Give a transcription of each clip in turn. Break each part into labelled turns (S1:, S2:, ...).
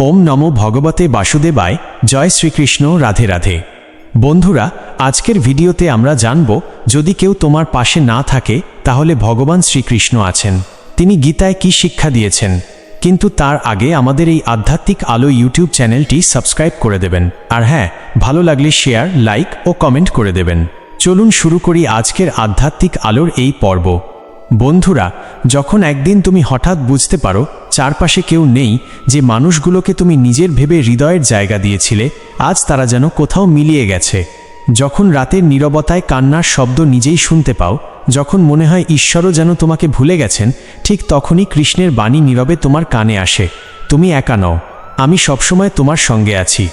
S1: ওম নম ভগবতে বাসুদেবায়, জয় শ্রীকৃষ্ণ, রাধে রাধে। বন্ধুরা, আজকের ভিডিওতে আমরা জানব, যদি কেউ তোমার পাশে না থাকে, তাহলে ভগবান শ্রীকৃষ্ণ আছেন। তিনি গীতায় কি শিক্ষা দিয়েছেন? কিন্তু তার আগে আমাদের এই আধ্যাত্মিক আলো ইউটিউব চ্যানেলটি সাবস্ক্রাইব করে দেবেন। আর হ্যাঁ ভালো লাগলে শেয়ার, লাইক ও কমেন্ট করে দেবেন। চলুন শুরু করি আজকের আধ্যাত্মিক আলোর এই পর্ব। বন্ধুরা, যখন একদিন তুমি হঠাৎ বুঝতে পারো চারপাশে কেউ নেই যে মানুষগুলোকে তুমি নিজের ভেবে হৃদয়ের জায়গা দিয়েছিলে, আজ তারা যেন কোথাও মিলিয়ে গেছে। যখন রাতের নীরবতায় কান্নার শব্দ নিজেই শুনতে পাও, যখন মনে হয় ঈশ্বরও যেন তোমাকে ভুলে গেছেন, ঠিক তখনই কৃষ্ণের বাণী নীরবে তোমার কানে আসে, তুমি একা নও, আমি সবসময় তোমার সঙ্গে আছি।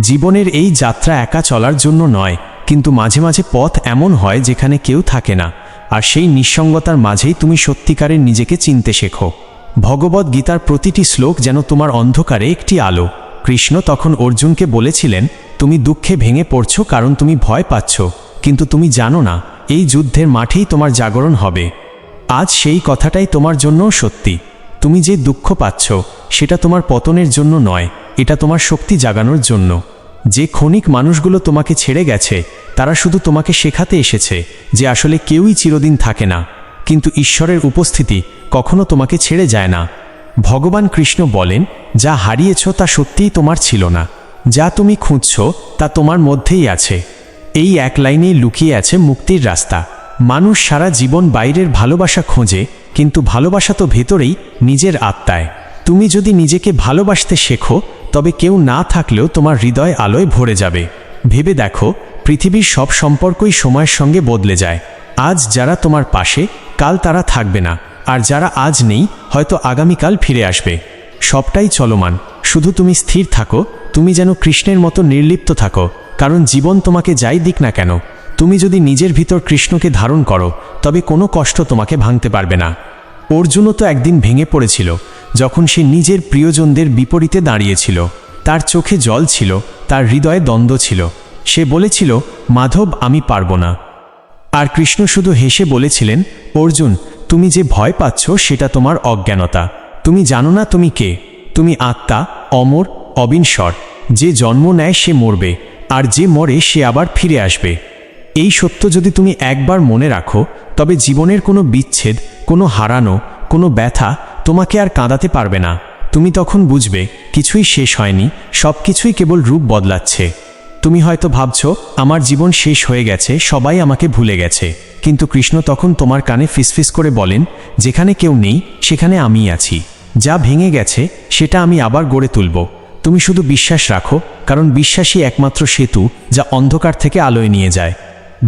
S1: জীবনের এই যাত্রা একা চলার জন্য নয়, কিন্তু মাঝে মাঝে পথ এমন হয় যেখানে কেউ থাকে না, আর সেই নিঃসঙ্গতার মাঝেই তুমি সত্যিকারের নিজেকে চিনতে শেখো। ভগবদ গীতার প্রতিটি শ্লোক যেন তোমার অন্ধকারে একটি আলো। কৃষ্ণ তখন অর্জুনকে বলেছিলেন, তুমি দুঃখে ভেঙে পড়ছ কারণ তুমি ভয় পাচ্ছ, কিন্তু তুমি জানো না, এই যুদ্ধের মাঠেই তোমার জাগরণ হবে। আজ সেই কথাটাই তোমার জন্যও সত্যি। তুমি যে দুঃখ পাচ্ছ, সেটা তোমার পতনের জন্য নয়, এটা তোমার শক্তি জাগানোর জন্য। যে ক্ষণিক মানুষগুলো তোমাকে ছেড়ে গেছে, তারা শুধু তোমাকে শেখাতে এসেছে যে আসলে কেউই চিরদিন থাকে না। কিন্তু ঈশ্বরের উপস্থিতি কখনো তোমাকে ছেড়ে যায় না। ভগবান কৃষ্ণ বলেন, যা হারিয়েছ তা সত্যিই তোমার ছিল না। যা তুমি খুঁজছ তা তোমার মধ্যেই আছে। এই এক লাইনেই লুকিয়ে আছে মুক্তির রাস্তা। মানুষ সারা জীবন বাইরের ভালোবাসা খোঁজে, কিন্তু ভালোবাসা তো ভেতরেই নিজের আত্মায়। তুমি যদি নিজেকে ভালোবাসতে শেখো, তবে কেউ না থাকলেও তোমার হৃদয় আলোয় ভরে যাবে। ভেবে দেখো, পৃথিবীর সব সম্পর্কই সময়ের সঙ্গে বদলে যায়। আজ যারা তোমার পাশে কাল তারা থাকবে না, আর যারা আজ নেই, হয়তো আগামীকাল ফিরে আসবে। সবটাই চলমান, শুধু তুমি স্থির থাকো, তুমি যেন কৃষ্ণের মতো নির্লিপ্ত থাকো, কারণ জীবন তোমাকে যাই দিক না কেন, তুমি যদি নিজের ভিতর কৃষ্ণকে ধারণ করো, তবে কোনো কষ্ট তোমাকে ভাঙতে পারবে না। অর্জুনও তো একদিন ভেঙে পড়েছিল, যখন সে নিজের প্রিয়জনদের বিপরীতে দাঁড়িয়েছিল। তার চোখে জল ছিল, তার হৃদয়ে দ্বন্দ্ব ছিল। সে বলেছিল, মাধব, আমি পারব না। আর কৃষ্ণ শুধু হেসে বলেছিলেন, অর্জুন, তুমি যে ভয় পাচ্ছ সেটা তোমার অজ্ঞানতা। তুমি জানো না তুমি কে। তুমি আত্মা, অমর, অবিনশ্বর। যে জন্ম নেয় সে মরবে, আর যে মরে সে আবার ফিরে আসবে। এই সত্য যদি তুমি একবার মনে রাখো, তবে জীবনের কোনো বিচ্ছেদ, কোনো হারানো, কোনো ব্যথা তোমাকে আর কাঁদাতে পারবে না। তুমি তখন বুঝবে, কিছুই শেষ হয়নি সব কিছুই কেবল রূপ বদলাচ্ছে। তুমি হয়তো ভাবছ, আমার জীবন শেষ হয়ে গেছে, সবাই আমাকে ভুলে গেছে। কিন্তু কৃষ্ণ তখন তোমার কানে ফিসফিস করে বলেন, যেখানে কেউ নেই, সেখানে আমি আছি। যা ভেঙে গেছে, সেটা আমি আবার গড়ে তুলব। তুমি শুধু বিশ্বাস রাখো, কারণ বিশ্বাসই একমাত্র সেতু, যা অন্ধকার থেকে আলোয় নিয়ে যায়।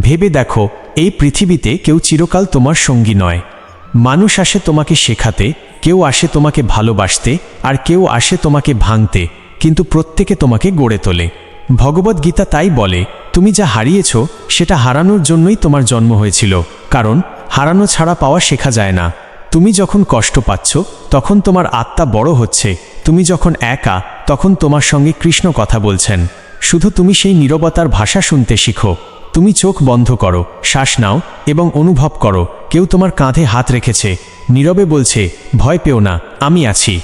S1: ভেবে দেখো, এই পৃথিবীতে কেউ চিরকাল তোমার সঙ্গী নয়। মানুষ আসে তোমাকে শেখাতে, কেউ আসে তোমাকে ভালোবাসতে, আর কেউ আসে তোমাকে ভাঙতে, কিন্তু প্রত্যেকে তোমাকে গড়ে তোলে। ভগবদ গীতা তাই বলে, তুমি যা হারিয়েছ, সেটা হারানোর জন্যই তোমার জন্ম হয়েছিল। কারণ, হারানো ছাড়া পাওয়া শেখা যায় না। তুমি যখন কষ্ট পাচ্ছ, তখন তোমার আত্মা বড় হচ্ছে। তুমি যখন একা, তখন তোমার সঙ্গে কৃষ্ণ কথা বলছেন। শুধু তুমি সেই নীরবতার ভাষা শুনতে শিখো। তুমি চোখ বন্ধ করো, শ্বাস নাও এবং অনুভব করো। কেউ তোমার কাঁধে হাত রেখেছে। নীরবে বলছে, ভয় পেও না, আমি আছি।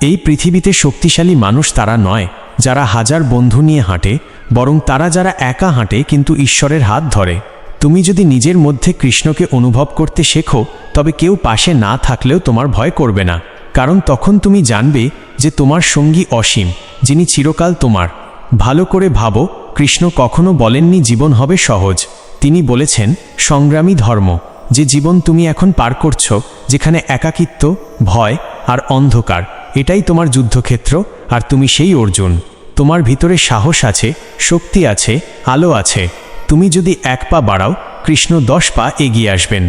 S1: এই পৃথিবীতে শক্তিশালী মানুষ তারা নয়। যারা হাজার বন্ধু নিয়ে হাঁটে, বরং তারা যারা একা হাঁটে কিন্তু ঈশ্বরের হাত ধরে। তুমি যদি নিজের মধ্যে কৃষ্ণকে অনুভব করতে শেখো, তবে কেউ পাশে না থাকলেও তোমার ভয় করবে না। কারণ তখন তুমি জানবে যে তোমার সঙ্গী অসীম, যিনি চিরকাল তোমার। ভালো করে ভাবো, কৃষ্ণ কখনো বলেননি জীবন হবে সহজ। তিনি বলেছেন, সংগ্রামী ধর্ম, যে জীবন তুমি এখন পার করছ, যেখানে একাকিত্ব, ভয় আর অন্ধকার এটাই তোমার যুদ্ধক্ষেত্র, আর তুমি সেই অর্জুন। তোমার ভিতরে সাহস আছে, শক্তি আছে, আলো আছে। তুমি যদি এক পা বাড়াও, কৃষ্ণ দশ পা এগিয়ে আসবেন।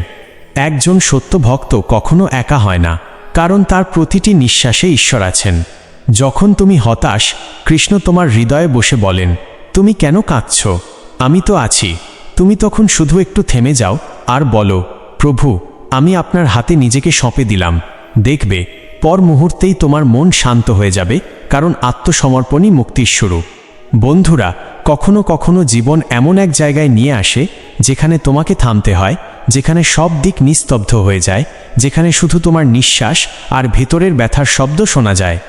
S1: একজন সত্য ভক্ত কখনো একা হয় না, কারণ তার প্রতিটি নিঃশ্বাসে ঈশ্বর আছেন। যখন তুমি হতাশ, কৃষ্ণ তোমার হৃদয়ে বসে বলেন, তুমি কেন কাঁদছ? আমি তো আছি। তুমি তখন শুধু একটু থেমে যাও, আর বলো, প্রভু, আমি আপনার হাতে নিজেকে সঁপে দিলাম। দেখবে পর মুহূর্তেই তোমার মন শান্ত হয়ে যাবে, কারণ আত্মসমর্পণই মুক্তির শুরু। বন্ধুরা, কখনো কখনো জীবন এমন এক জায়গায় নিয়ে আসে, যেখানে তোমাকে থামতে হয়, যেখানে সব দিক নিস্তব্ধ হয়ে যায়, যেখানে শুধু তোমার নিঃশ্বাস আর ভেতরের ব্যথার শব্দ শোনা যায়।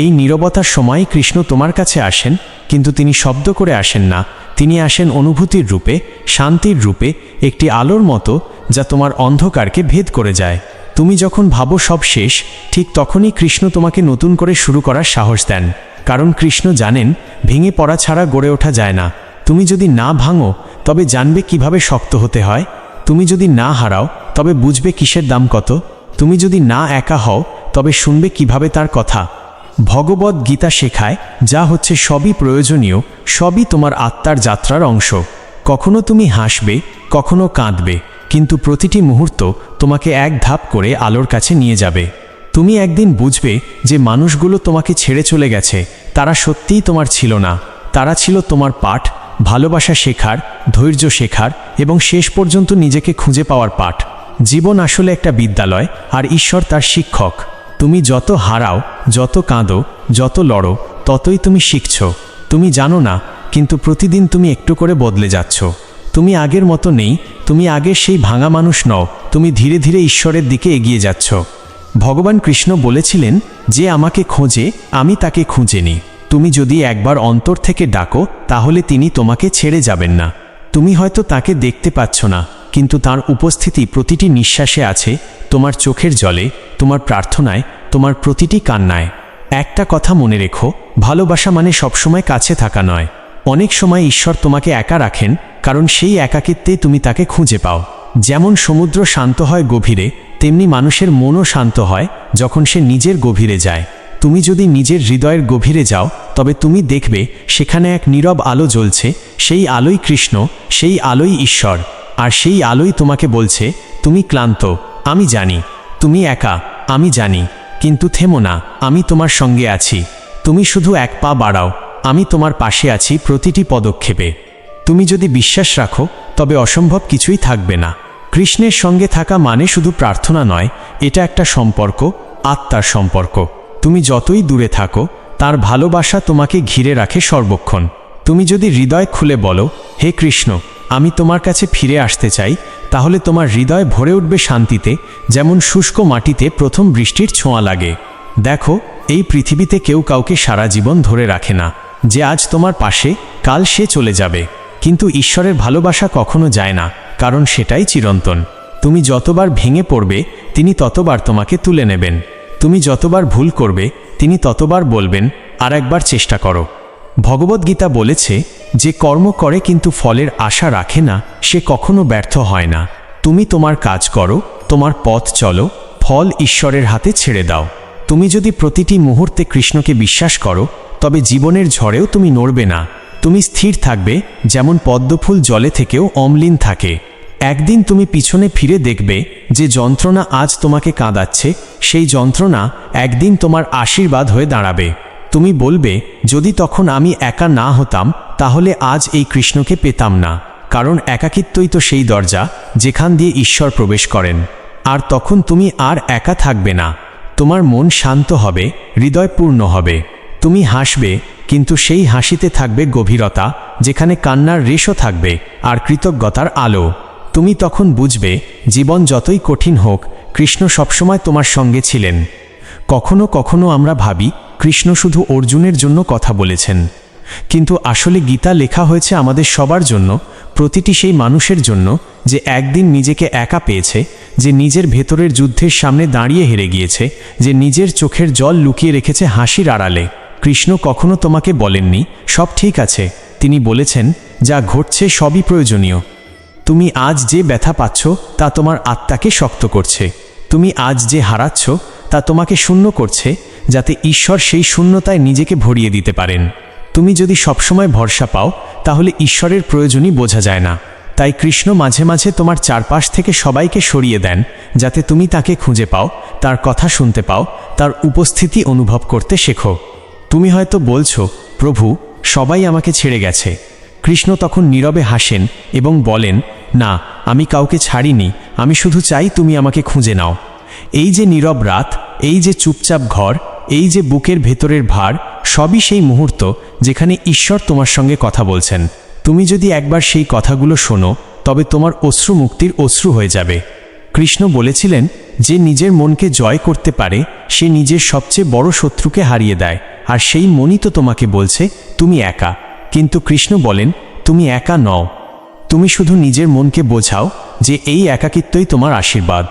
S1: এই নীরবতার সময় কৃষ্ণ তোমার কাছে আসেন, কিন্তু তিনি শব্দ করে আসেন না। তিনি আসেন অনুভূতির রূপে, শান্তির রূপে, একটি আলোর মতো, যা তোমার অন্ধকারকে ভেদ করে যায়। তুমি যখন ভাবো সব শেষ, ঠিক তখনই কৃষ্ণ তোমাকে নতুন করে শুরু করার সাহস দেন। কারণ কৃষ্ণ জানেন, ভেঙে পড়া ছাড়া গড়ে ওঠা যায় না। তুমি যদি না ভাঙো, তবে জানবে কীভাবে শক্ত হতে হয়। তুমি যদি না হারাও, তবে বুঝবে কিসের দাম কত। তুমি যদি না একা হও, তবে শুনবে কীভাবে তার কথা। ভগবত গীতা শেখায়, যা হচ্ছে সবই প্রয়োজনীয়, সবই তোমার আত্মার যাত্রার অংশ। কখনো তুমি হাসবে, কখনো কাঁদবে। কিন্তু প্রতিটি মুহূর্ত তোমাকে এক ধাপ করে আলোর কাছে নিয়ে যাবে। তুমি একদিন বুঝবে যে মানুষগুলো তোমাকে ছেড়ে চলে গেছে, তারা সত্যিই তোমার ছিল না। তারা ছিল তোমার পাঠ, ভালোবাসা শেখার, ধৈর্য শেখার এবং শেষ পর্যন্ত নিজেকে খুঁজে পাওয়ার পাঠ। জীবন আসলে একটা বিদ্যালয়, আর ঈশ্বর তার শিক্ষক। তুমি যত হারাও, যত কাঁদো, যত লড়ো, ততই তুমি শিখছ। তুমি জানো না, কিন্তু প্রতিদিন তুমি একটু করে বদলে যাচ্ছ। তুমি আগের মতো নেই, তুমি আগের সেই ভাঙা মানুষ নও, তুমি ধীরে ধীরে ঈশ্বরের দিকে এগিয়ে যাচ্ছ। ভগবান কৃষ্ণ বলেছিলেন, যে আমাকে খোঁজে, আমি তাকে খুঁজে নিই তুমি যদি একবার অন্তর থেকে ডাকো, তাহলে তিনি তোমাকে ছেড়ে যাবেন না। তুমি হয়তো তাকে দেখতে পাচ্ছ না, কিন্তু তার উপস্থিতি প্রতিটি নিঃশ্বাসে আছে, তোমার চোখের জলে, তোমার প্রার্থনায়, তোমার প্রতিটি কান্নায়। একটা কথা মনে রেখো, ভালোবাসা মানে সবসময় কাছে থাকা নয়। অনেক সময় ঈশ্বর তোমাকে একা রাখেন, কারণ সেই একাকিত্বে তুমি তাকে খুঁজে পাও। যেমন সমুদ্র শান্ত হয় গভীরে, তেমনি মানুষের মনও শান্ত হয় যখন সে নিজের গভীরে যায়। তুমি যদি নিজের হৃদয়ের গভীরে যাও, তবে তুমি দেখবে সেখানে এক নীরব আলো জ্বলছে, সেই আলোই কৃষ্ণ, সেই আলোই ঈশ্বর। আর সেই আলোই তোমাকে বলছে, তুমি ক্লান্ত, আমি জানি, তুমি একা, আমি জানি, কিন্তু থেমো না, আমি তোমার সঙ্গে আছি। তুমি শুধু এক পা বাড়াও। আমি তোমার পাশে আছি প্রতিটি পদক্ষেপে। তুমি যদি বিশ্বাস রাখো, তবে অসম্ভব কিছুই থাকবে না। কৃষ্ণের সঙ্গে থাকা মানে শুধু প্রার্থনা নয়, এটা একটা সম্পর্ক, আত্মার সম্পর্ক। তুমি যতই দূরে থাকো, তার ভালোবাসা তোমাকে ঘিরে রাখে সর্বক্ষণ। তুমি যদি হৃদয় খুলে বলো, হে কৃষ্ণ, আমি তোমার কাছে ফিরে আসতে চাই তাহলে তোমার হৃদয় ভরে উঠবে শান্তিতে, যেমন শুষ্ক মাটিতে প্রথম বৃষ্টির ছোঁয়া লাগে। দেখো, এই পৃথিবীতে কেউ কাউকে সারা জীবন ধরে রাখে না। যে আজ তোমার পাশে, কাল সে চলে যাবে। কিন্তু ঈশ্বরের ভালোবাসা কখনো যায় না, কারণ সেটাই চিরন্তন। তুমি যতবার ভেঙে পড়বে, তিনি ততবার তোমাকে তুলে নেবেন। তুমি যতবার ভুল করবে, তিনি ততবার বলবেন, আর একবার চেষ্টা করো। ভগবদ্গীতা বলেছে, যে কর্ম করে কিন্তু ফলের আশা রাখে না, সে কখনো ব্যর্থ হয় না। তুমি তোমার কাজ করো, তোমার পথ চলো, ফল ঈশ্বরের হাতে ছেড়ে দাও। তুমি যদি প্রতিটি মুহূর্তে কৃষ্ণকে বিশ্বাস করো তবে জীবনের ঝড়েও তুমি নড়বে না। তুমি স্থির থাকবে, যেমন পদ্মফুল জলে থেকেও অম্লিন থাকে। একদিন তুমি পিছনে ফিরে দেখবে যে যন্ত্রণা আজ তোমাকে কাঁদাচ্ছে, সেই যন্ত্রণা একদিন তোমার আশীর্বাদ হয়ে দাঁড়াবে। তুমি বলবে, যদি তখন আমি একা না হতাম, তাহলে আজ এই কৃষ্ণকে পেতাম না। কারণ একাকিত্বই তো সেই দরজা যেখান দিয়ে ঈশ্বর প্রবেশ করেন। আর তখন তুমি আর একা থাকবে না। তোমার মন শান্ত হবে, হৃদয় পূর্ণ হবে। তুমি হাসবে, কিন্তু সেই হাসিতে থাকবে গভীরতা, যেখানে কান্নার রেশও থাকবে আর কৃতজ্ঞতার আলো। তুমি তখন বুঝবে, জীবন যতই কঠিন হোক, কৃষ্ণ সবসময় তোমার সঙ্গে ছিলেন। কখনো কখনো আমরা ভাবি, কৃষ্ণ শুধু অর্জুনের জন্য কথা বলেছেন। কিন্তু আসলে গীতা লেখা হয়েছে আমাদের সবার জন্য, প্রতিটি সেই মানুষের জন্য, যে একদিন নিজেকে একা পেয়েছে, যে নিজের ভেতরের যুদ্ধের সামনে দাঁড়িয়ে হেরে গিয়েছে, যে নিজের চোখের জল লুকিয়ে রেখেছে হাসির আড়ালে। কৃষ্ণ কখনো তোমাকে বলেননি, সব ঠিক আছে। তিনি বলেছেন, যা ঘটছে সবই প্রয়োজনীয়। তুমি আজ যে ব্যথা পাচ্ছ, তা তোমার আত্মাকে শক্ত করছে। তুমি আজ যে হারাচ্ছ, তা তোমাকে শূন্য করছে, যাতে ঈশ্বর সেই শূন্যতায় নিজেকে ভরিয়ে দিতে পারেন। তুমি যদি সবসময় ভরসা পাও, তাহলে ঈশ্বরের প্রয়োজনই বোঝা যায় না। তাই কৃষ্ণ মাঝে মাঝে তোমার চারপাশ থেকে সবাইকে সরিয়ে দেন, যাতে তুমি তাকে খুঁজে পাও, তার কথা শুনতে পাও, তার উপস্থিতি অনুভব করতে শেখো। তুমি হয়তো বলছো, প্রভু, সবাই আমাকে ছেড়ে গেছে। কৃষ্ণ তখন নীরবে হাসেন এবং বলেন, না, আমি কাউকে ছাড়িনি, আমি শুধু চাই তুমি আমাকে খুঁজে নাও। এই যে নীরব রাত, এই যে চুপচাপ ঘর, এই যে বুকের ভেতরের ভার, সবই সেই মুহূর্ত যেখানে ঈশ্বর তোমার সঙ্গে কথা বলছেন। তুমি যদি একবার সেই কথাগুলো শোনো, তবে তোমার অশ্রু মুক্তির অশ্রু হয়ে যাবে। কৃষ্ণ বলেছিলেন, যে নিজের মনকে জয় করতে পারে, সে নিজের সবচেয়ে বড় শত্রুকে হারিয়ে দেয়। আর সেই মনই তো তোমাকে বলছে, তুমি একা। কিন্তু কৃষ্ণ বলেন, তুমি একা নও। তুমি শুধু নিজের মনকে বোঝাও যে এই একাকিত্বই তোমার আশীর্বাদ।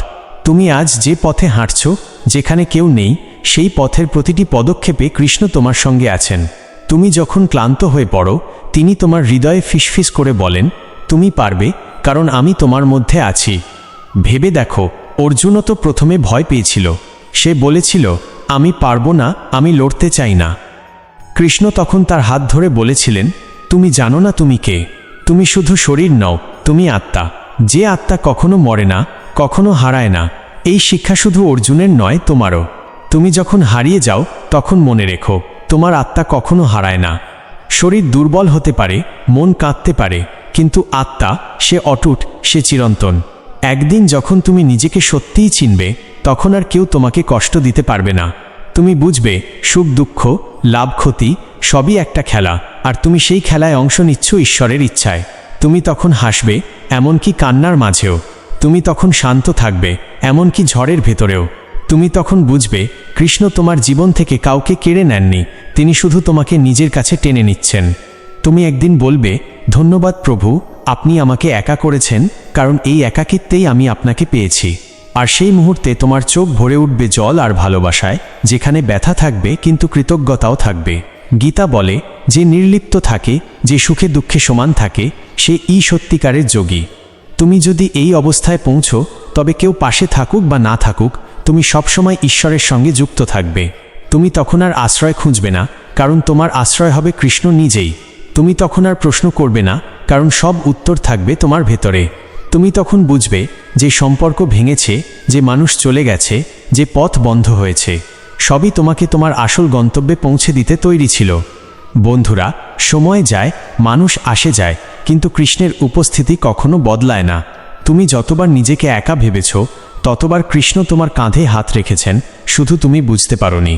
S1: তুমি আজ যে পথে হাঁটছ, যেখানে কেউ নেই, সেই পথের প্রতিটি পদক্ষেপে কৃষ্ণ তোমার সঙ্গে আছেন। তুমি যখন ক্লান্ত হয়ে পড়ো, তিনি তোমার হৃদয়ে ফিসফিস করে বলেন, তুমি পারবে, কারণ আমি তোমার মধ্যে আছি। ভেবে দেখো, অর্জুনও তো প্রথমে ভয় পেয়েছিল। সে বলেছিল আমি পারব না, আমি লড়তে চাই না। কৃষ্ণ তখন তার হাত ধরে বলেছিলেন, তুমি জানো না তুমি কে। তুমি শুধু শরীর নও, তুমি আত্মা। যে আত্মা কখনো মরে না, কখনো হারায় না। এই শিক্ষা শুধু অর্জুনের নয়, তোমারও। তুমি যখন হারিয়ে যাও, তখন মনে রেখো, তোমার আত্মা কখনো হারায় না। শরীর দুর্বল হতে পারে, মন কাঁদতে পারে, কিন্তু আত্মা, সে অটুট, সে চিরন্তন। একদিন যখন তুমি নিজেকে সত্যিই চিনবে তখন আর কেউ তোমাকে কষ্ট দিতে পারবে না। তুমি বুঝবে, সুখ, দুঃখ, লাভ, ক্ষতি, সবই একটা খেলা, আর তুমি সেই খেলায় অংশ নিচ্ছ ঈশ্বরের ইচ্ছায়। তুমি তখন হাসবে, এমনকি কান্নার মাঝেও। তুমি তখন শান্ত থাকবে, এমনকি ঝড়ের ভেতরেও। তুমি তখন বুঝবে, কৃষ্ণ তোমার জীবন থেকে কাউকে কেড়ে নেননি, তিনি শুধু তোমাকে নিজের কাছে টেনে নিচ্ছেন। তুমি একদিন বলবে, ধন্যবাদ প্রভু, আপনি আমাকে একা করেছেন, কারণ এই একাকিত্বেই আমি আপনাকে পেয়েছি। আর সেই মুহূর্তে তোমার চোখ ভরে উঠবে জল আর ভালোবাসায়, যেখানে ব্যথা থাকবে কিন্তু কৃতজ্ঞতাও থাকবে। গীতা বলে, যে নির্লিপ্ত থাকে, যে সুখে দুঃখে সমান থাকে, সে ই সত্যিকারের যোগী। তুমি যদি এই অবস্থায় পৌঁছো, তবে কেউ পাশে থাকুক বা না থাকুক, তুমি সবসময় ঈশ্বরের সঙ্গে যুক্ত থাকবে। তুমি তখন আর আশ্রয় খুঁজবে না, কারণ তোমার আশ্রয় হবে কৃষ্ণ নিজেই। তুমি তখন আর প্রশ্ন করবে না, কারণ সব উত্তর থাকবে তোমার ভেতরে। তুমি তখন বুঝবে যে সম্পর্ক ভেঙেছে, যে মানুষ চলে গেছে, যে পথ বন্ধ হয়েছে। সবই তোমাকে তোমার আসল গন্তব্যে পৌঁছে দিতে তৈরি ছিল। বন্ধুরা, সময় যায়, মানুষ আসে যায়, কিন্তু কৃষ্ণের উপস্থিতি কখনো বদলায় না। তুমি যতবার নিজেকে একা ভেবেছ, ততবার কৃষ্ণ তোমার কাঁধে হাত রেখেছেন, শুধু তুমি বুঝতে পারোনি।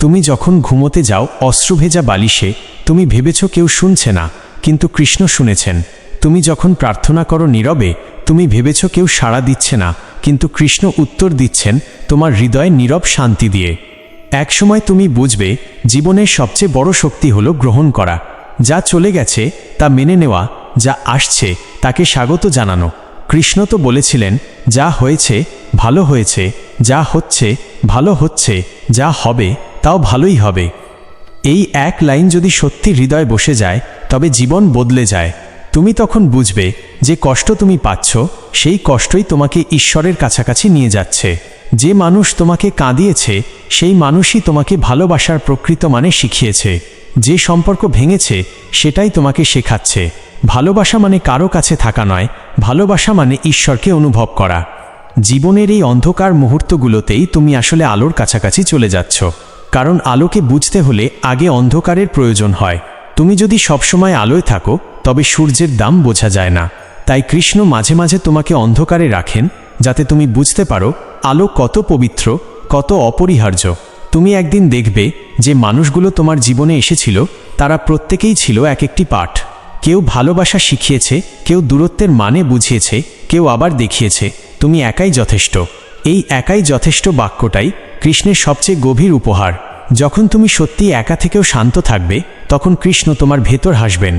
S1: তুমি যখন ঘুমোতে যাও অশ্রুভেজা বালিশে, তুমি ভেবেছ কেউ শুনছে না, কিন্তু কৃষ্ণ শুনেছেন। তুমি যখন প্রার্থনা করো নীরবে তুমি ভেবেছ কেউ সাড়া দিচ্ছে না, কিন্তু কৃষ্ণ উত্তর দিচ্ছেন, তোমার হৃদয়ে নীরব শান্তি দিয়ে। একসময় তুমি বুঝবে জীবনের সবচেয়ে বড় শক্তি হলো গ্রহণ করা। যা চলে গেছে, তা মেনে নেওয়া, যা আসছে, তাকে স্বাগত জানানো। কৃষ্ণ তো বলেছিলেন, যা হয়েছে, ভালো হয়েছে, যা হচ্ছে, ভালো হচ্ছে, যা হবে, তাও ভালোই হবে। এই এক লাইন যদি সত্যি হৃদয় বসে যায়, তবে জীবন বদলে যায়। তুমি তখন বুঝবে যে কষ্ট তুমি পাচ্ছ, সেই কষ্টই তোমাকে ঈশ্বরের কাছাকাছি নিয়ে যাচ্ছে। যে মানুষ তোমাকে কাঁদিয়েছে, সেই মানুষই তোমাকে ভালোবাসার প্রকৃত মানে শিখিয়েছে। যে সম্পর্ক ভেঙেছে, সেটাই তোমাকে শেখাচ্ছে। ভালোবাসা মানে কারও কাছে থাকা নয়, ভালোবাসা মানে ঈশ্বরকে অনুভব করা। জীবনের এই অন্ধকার মুহূর্তগুলোতেই তুমি আসলে আলোর কাছাকাছি চলে যাচ্ছ। কারণ আলোকে বুঝতে হলে আগে অন্ধকারের প্রয়োজন হয়। তুমি যদি সবসময় আলোয় থাকো তবে সূর্যের দাম বোঝা যায় না। তাই কৃষ্ণ মাঝে মাঝে তোমাকে অন্ধকারে রাখেন, যাতে তুমি বুঝতে পারো আলো কত পবিত্র, কত অপরিহার্য। তুমি একদিন দেখবে যে মানুষগুলো তোমার জীবনে এসেছিল, তারা প্রত্যেকেই ছিল এক একটি পাঠ। কেউ ভালোবাসা শিখিয়েছে, কেউ দূরত্বের মানে বুঝিয়েছে, কেউ আবার দেখিয়েছে, তুমি একাই যথেষ্ট। এই একাই যথেষ্ট বাক্যটাই কৃষ্ণের সবচেয়ে গভীর উপহার। যখন তুমি সত্যি একা থেকেও শান্ত থাকবে, তখন কৃষ্ণ তোমার ভেতর হাসবেন।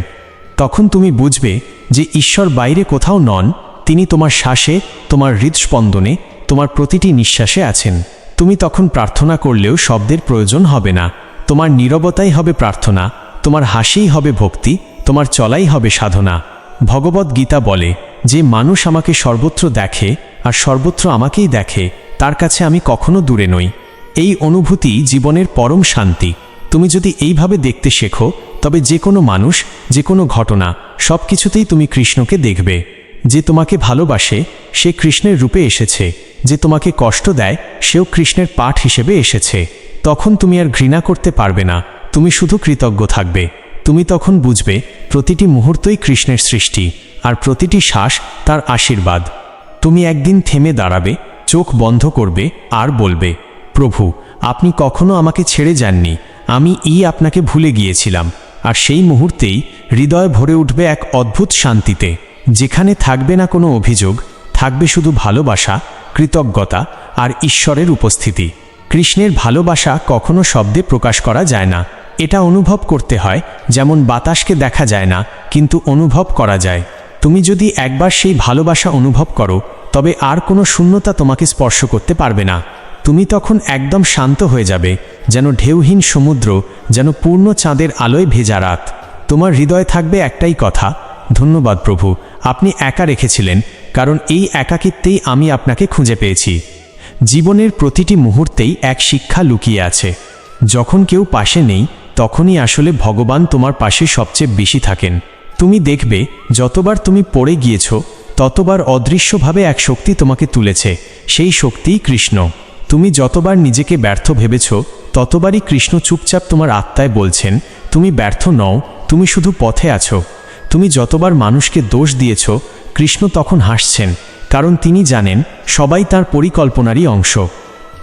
S1: তখন তুমি বুঝবে যে ঈশ্বর বাইরে কোথাও নন, তিনি তোমার শ্বাসে, তোমার হৃদস্পন্দনে, তোমার প্রতিটি নিঃশ্বাসে আছেন। তুমি তখন প্রার্থনা করলেও শব্দের প্রয়োজন হবে না। তোমার নীরবতাই হবে প্রার্থনা, তোমার হাসিই হবে ভক্তি, তোমার চলাই হবে সাধনা। ভগবত গীতা বলে, যে মানুষ আমাকে সর্বত্র দেখে আর সর্বত্র আমাকেই দেখে, তার কাছে আমি কখনো দূরে নই। এই অনুভূতি জীবনের পরম শান্তি। তুমি যদি এইভাবে দেখতে শেখো, তবে যে কোনো মানুষ, যে কোনো ঘটনা সব কিছুতেই তুমি কৃষ্ণকে দেখবে। যে তোমাকে ভালোবাসে, সে কৃষ্ণের রূপে এসেছে। যে তোমাকে কষ্ট দেয়, সেও কৃষ্ণের পাঠ হিসেবে এসেছে। তখন তুমি আর ঘৃণা করতে পারবে না। তুমি শুধু কৃতজ্ঞ থাকবে। তুমি তখন বুঝবে, প্রতিটি মুহূর্তই কৃষ্ণের সৃষ্টি, আর প্রতিটি শ্বাস তার আশীর্বাদ। তুমি একদিন থেমে দাঁড়াবে, চোখ বন্ধ করবে, আর বলবে, প্রভু, আপনি কখনো আমাকে ছেড়ে যাননি। আমি ই আপনাকে ভুলে গিয়েছিলাম, আর সেই মুহূর্তেই হৃদয় ভরে উঠবে এক অদ্ভুত শান্তিতে, যেখানে থাকবে না কোনো অভিযোগ, থাকবে শুধু ভালোবাসা, কৃতজ্ঞতা, আর ঈশ্বরের উপস্থিতি। কৃষ্ণের ভালোবাসা কখনো শব্দে প্রকাশ করা যায় না। এটা অনুভব করতে হয়, যেমন বাতাসকে দেখা যায় না, কিন্তু অনুভব করা যায়। তুমি যদি একবার সেই ভালোবাসা অনুভব করো, তবে আর কোনো শূন্যতা তোমাকে স্পর্শ করতে পারবে না। তুমি তখন একদম শান্ত হয়ে যাবে, যেন ঢেউহীন সমুদ্র, যেন পূর্ণ চাঁদের আলোয় ভেজা রাত। তোমার হৃদয়ে থাকবে একটাই কথা, ধন্যবাদ প্রভু, আপনি একা রেখেছিলেন, কারণ এই একাকিত্বেই আমি আপনাকে খুঁজে পেয়েছি। জীবনের প্রতিটি মুহূর্তেই এক শিক্ষা লুকিয়ে আছে। যখন কেউ পাশে নেই, তখনই আসলে ভগবান তোমার পাশে সবচেয়ে বেশি থাকেন। তুমি দেখবে, যতবার তুমি পড়ে গিয়েছ, ততবার অদৃশ্যভাবে এক শক্তি তোমাকে তুলেছে, সেই শক্তিই কৃষ্ণ। তুমি যতবার নিজেকে ব্যর্থ ভেবেছ, ততবারই কৃষ্ণ চুপচাপ তোমার আত্মায় বলছেন, তুমি ব্যর্থ নও, তুমি শুধু পথে আছো। তুমি যতবার মানুষকে দোষ দিয়েছ, কৃষ্ণ তখন হাসছেন, কারণ তিনি জানেন, সবাই তার পরিকল্পনারই অংশ।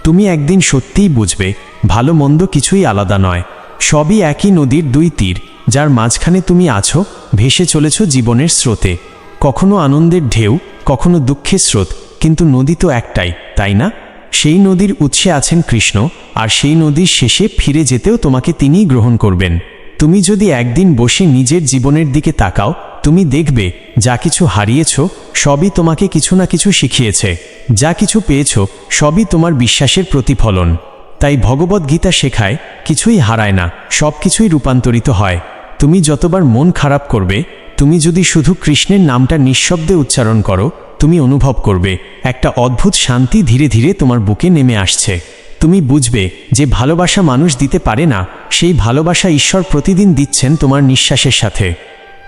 S1: তুমি একদিন সত্যিই বুঝবে, ভালো মন্দ কিছুই আলাদা নয়। সবই একই নদীর দুই তীর, যার মাঝখানে তুমি আছো, ভেসে চলেছ জীবনের স্রোতে। কখনো আনন্দের ঢেউ, কখনো দুঃখের স্রোত, কিন্তু নদী তো একটাই, তাই না? সেই নদীর উৎসে আছেন কৃষ্ণ, আর সেই নদীর শেষে ফিরে যেতেও তোমাকে তিনিই গ্রহণ করবেন। তুমি যদি একদিন বসে নিজের জীবনের দিকে তাকাও, তুমি দেখবে যা কিছু হারিয়েছ, সবই তোমাকে কিছু না কিছু শিখিয়েছে। যা কিছু পেয়েছ, সবই তোমার বিশ্বাসের প্রতিফলন। তাই ভগবদ্গীতা শেখায়, কিছুই হারায় না সব কিছুই রূপান্তরিত হয়। তুমি যতবার মন খারাপ করবে, তুমি যদি শুধু কৃষ্ণের নামটা নিঃশব্দে উচ্চারণ করো তুমি অনুভব করবে। একটা অদ্ভুত শান্তি ধীরে ধীরে তোমার বুকে নেমে আসছে। তুমি বুঝবে যে ভালোবাসা মানুষ দিতে পারে না, সেই ভালোবাসা ঈশ্বর প্রতিদিন দিচ্ছেন তোমার নিঃশ্বাসের সাথে।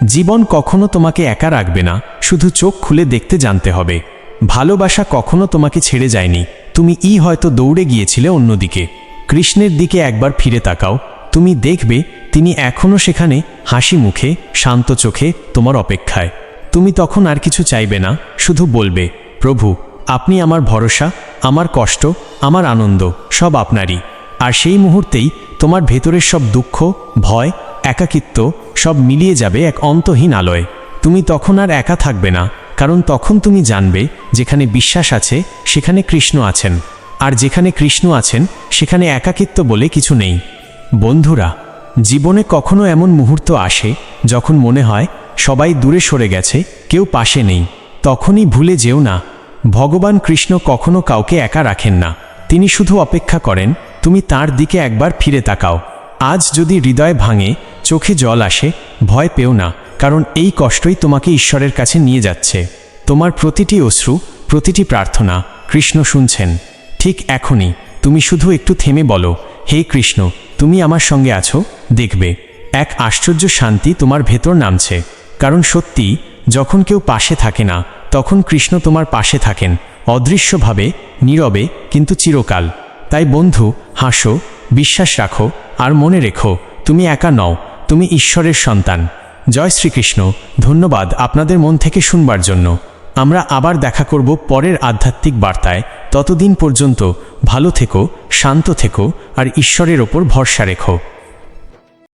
S1: জীবন কখনো তোমাকে একা রাখবে না, শুধু চোখ খুলে দেখতে জানতে হবে। ভালোবাসা কখনো তোমাকে ছেড়ে যায়নি, তুমি ই হয়তো দৌড়ে গিয়েছিলে অন্যদিকে। কৃষ্ণের দিকে একবার ফিরে তাকাও, তুমি দেখবে তিনি এখনও সেখানে হাসি মুখে, শান্ত চোখে তোমার অপেক্ষায়। তুমি তখন আর কিছু চাইবে না, শুধু বলবে, প্রভু, আপনি আমার ভরসা, আমার কষ্ট, আমার আনন্দ, সব আপনারই। আর সেই মুহূর্তেই তোমার ভেতরের সব দুঃখ, ভয়, একাকিত্ব, সব মিলিয়ে যাবে এক অন্তহীন আলোয়। তুমি তখন আর একা থাকবে না, কারণ তখন তুমি জানবে, যেখানে বিশ্বাস আছে, সেখানে কৃষ্ণ আছেন। আর যেখানে কৃষ্ণ আছেন, সেখানে একাকিত্ব বলে কিছু নেই। বন্ধুরা, জীবনে কখনো এমন মুহূর্ত আসে, যখন মনে হয় সবাই দূরে সরে গেছে, কেউ পাশে নেই। তখনই ভুলে যেও না, ভগবান কৃষ্ণ কখনো কাউকে একা রাখেন না। তিনি শুধু অপেক্ষা করেন, তুমি তার দিকে একবার ফিরে তাকাও। আজ যদি হৃদয় ভাঙে, চোখে জল আসে, ভয় পেও না, কারণ এই কষ্টই তোমাকে ঈশ্বরের কাছে নিয়ে যাচ্ছে। তোমার প্রতিটি অশ্রু, প্রতিটি প্রার্থনা কৃষ্ণ শুনছেন। ঠিক এখনই, তুমি শুধু একটু থেমে বলো, হে কৃষ্ণ, তুমি আমার সঙ্গে আছো? দেখবে, এক আশ্চর্য শান্তি তোমার ভেতর নামছে। কারণ সত্যি, যখন কেউ পাশে থাকে না, তখন কৃষ্ণ তোমার পাশে থাকেন, অদৃশ্যভাবে, নীরবে, কিন্তু চিরকাল। তাই বন্ধু, হাসো, বিশ্বাস রাখো, আর মনে রেখো, তুমি একা নও, তুমি ঈশ্বরের সন্তান। জয় শ্রীকৃষ্ণ, ধন্যবাদ আপনাদের মন থেকে শুনবার জন্য। আমরা আবার দেখা করব পরের আধ্যাত্মিক বার্তায়। ততদিন পর্যন্ত ভালো থেকো, শান্ত থেকো, আর ঈশ্বরের ওপর ভরসা রেখো।